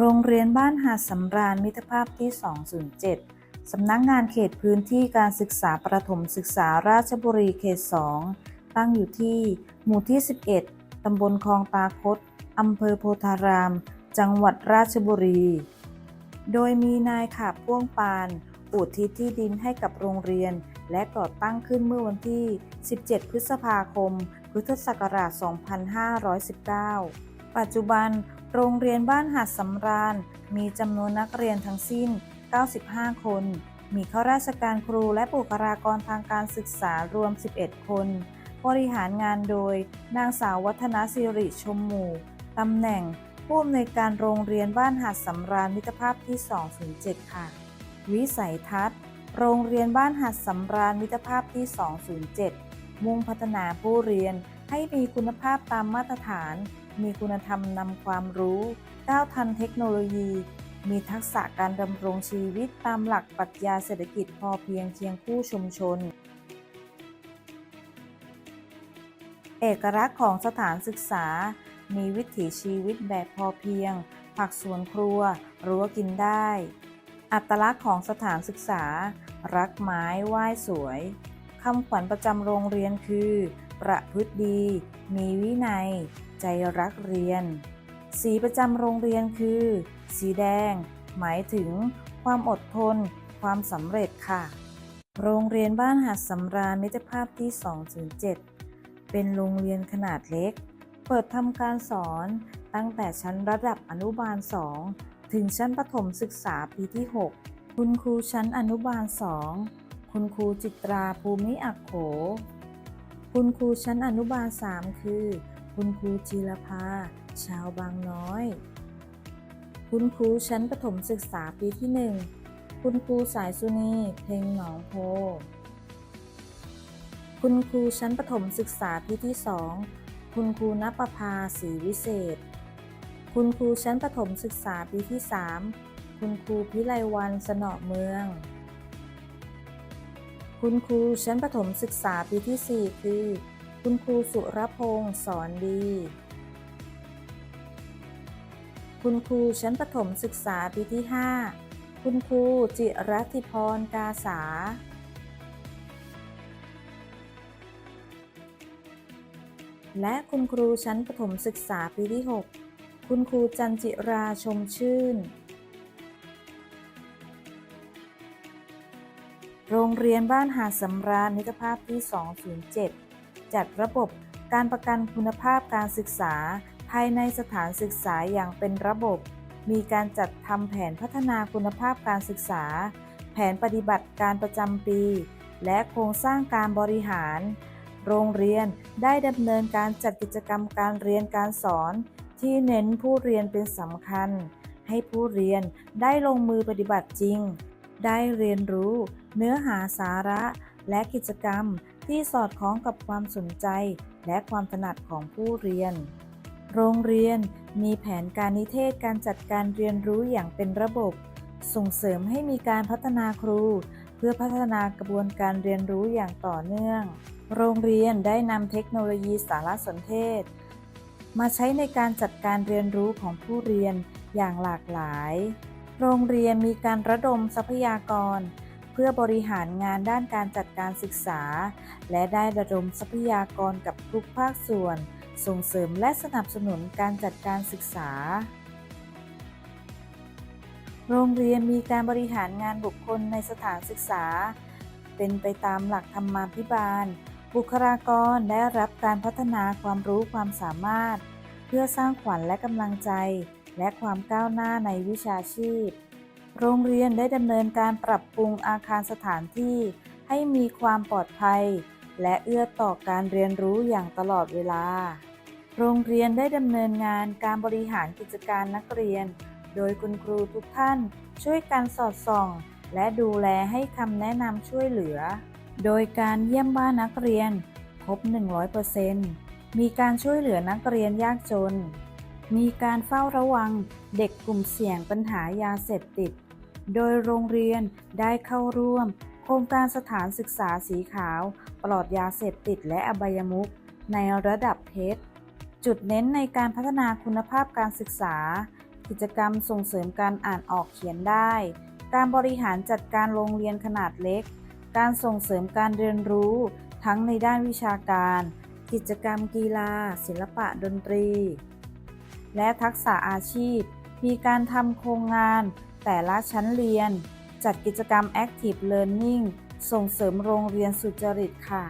โรงเรียนบ้านหาดสำราญมิตรภาพที่ 207 สำนักงานเขตพื้นที่การศึกษาประถมศึกษาราชบุรีเขต 2 ตั้งอยู่ที่ หมู่ที่ 11 ตำบลคลองตาคดอำเภอโพธาราม จังหวัดราชบุรี โดยมีนายขาบพ่วงปาน อุทิศที่ดินให้กับโรงเรียน และก่อตั้งขึ้นเมื่อวันที่ 17 พฤษภาคม พุทธศักราช 2519 ปัจจุบัน โรงเรียนบ้านหาดสำราญ มีจำนวนนักเรียนทั้งสิ้น 95 คน มีข้าราชการครูและบุคลากรทางการศึกษารวม 11 คน บริหารงานโดย นางสาววัฒนศิริชมหมู่ ตำแหน่งผู้อำนวยการโรงเรียนบ้านหาดสำราญมิตรภาพที่ 207 ค่ะ วิสัยทัศน์ โรงเรียนบ้านหาดสำราญมิตรภาพที่ 207 มุ่งพัฒนาผู้เรียนให้มีคุณภาพตามมาตรฐาน มีคุณธรรมนำความรู้ก้าวทันเทคโนโลยี มีทักษะการดำรงชีวิตตามหลักปรัชญาเศรษฐกิจพอเพียงเคียงคู่ชุมชน เอกลักษณ์ของสถานศึกษา มีวิถีชีวิตแบบพอเพียง ผักสวนครัว รั้วกินได้ อัตลักษณ์ของสถานศึกษา รักไม้ไหว้สวยคำขวัญประจำโรงเรียนคือ ประพฤติดี มีวินัย ใจรักเรียน สีประจำโรงเรียนคือ สีแดง หมายถึงความอดทน ความสำเร็จค่ะ โรงเรียนบ้านหาดสำราญมิตรภาพที่ 207 เป็นโรงเรียนขนาดเล็ก เปิดทำการสอนตั้งแต่ชั้นระดับอนุบาล 2 ถึงชั้นประถมศึกษาปีที่ 6 คุณครูชั้นอนุบาล 2 คุณครูจิตราภูมิอักโข คุณครูชั้นอนุบาล 3 คือ คุณครูจีรภา ชาวบางน้อย คุณครูชั้นประถมศึกษาปีที่ 1 คุณครูสายสุนีเพ็งหนองโพ คุณครูชั้นประถมศึกษาปีที่ 2 คุณครูณประภาศรีวิเศษ คุณครูชั้นประถมศึกษาปีที่ 3 คุณครูพิไลวันสนอเมือง คุณครูชั้นประถมศึกษาปีที่ 4 คือ คุณครูสุรพงศ์สอนดี คุณครูชั้นประถมศึกษาปีที่ 5 คุณครูจิรัติพรกาสา และคุณครูชั้นประถมศึกษาปีที่ 6 คุณครูจันจิราชมชื่น โรงเรียนบ้านหาดสำราญมิตรภาพที่ 207 จัดระบบการประกันคุณภาพการศึกษา ภายในสถานศึกษาอย่างเป็นระบบ มีการจัดทำแผนพัฒนาคุณภาพการศึกษา แผนปฏิบัติการประจำปี และโครงสร้างการบริหาร โรงเรียนได้ดำเนินการจัดกิจกรรมการเรียนการสอน ที่เน้นผู้เรียนเป็นสำคัญ ให้ผู้เรียนได้ลงมือปฏิบัติจริง ได้เรียนรู้ เนื้อหาสาระ และกิจกรรมที่สอดคล้องกับความสนใจ และความถนัดของผู้เรียน โรงเรียนมีแผนการนิเทศการจัดการเรียนรู้อย่างเป็นระบบ ส่งเสริมให้มีการพัฒนาครู เพื่อพัฒนากระบวนการเรียนรู้อย่างต่อเนื่อง โรงเรียนได้นำเทคโนโลยีสารสนเทศ มาใช้ในการจัดการเรียนรู้ของผู้เรียนอย่างหลากหลาย โรงเรียนมีการระดมทรัพยากร เพื่อบริหารงานด้านการจัดการศึกษา และได้ระดมทรัพยากรกับทุกภาคส่วน ส่งเสริมและสนับสนุนการจัดการศึกษา โรงเรียนมีการบริหารงานบุคคลในสถานศึกษา เป็นไปตามหลักธรรมาภิบาล บุคลากรได้รับการพัฒนาความรู้ความสามารถ เพื่อสร้างขวัญและกำลังใจ และความก้าวหน้าในวิชาชีพ โรงเรียนได้ดำเนินการปรับปรุงอาคารสถานที่ ให้มีความปลอดภัย และเอื้อต่อการเรียนรู้อย่างตลอดเวลา โรงเรียนได้ดำเนินงานการบริหารกิจการนักเรียน โดยคุณครูทุกท่านช่วยกันสอดส่อง และดูแลให้คำแนะนำช่วยเหลือ โดยการเยี่ยมบ้านนักเรียนครบ 100%มีการช่วยเหลือนักเรียนยากจน มีการเฝ้าระวังเด็กกลุ่มเสี่ยงปัญหายาเสพติด โดยโรงเรียนได้เข้าร่วม โครงการสถานศึกษาสีขาว ปลอดยาเสพติดและอบายมุขในระดับเพชรจุดเน้นในการพัฒนาคุณภาพการศึกษา กิจกรรมส่งเสริมการอ่านออกเขียนได้ การบริหารจัดการโรงเรียนขนาดเล็ก การส่งเสริมการเรียนรู้ ทั้งในด้านวิชาการ กิจกรรมกีฬา ศิลปะดนตรี และทักษะอาชีพ มีการทำโครงงาน แต่ละชั้นเรียน จัดกิจกรรม Active Learning ส่งเสริมโรงเรียนสุจริตค่ะ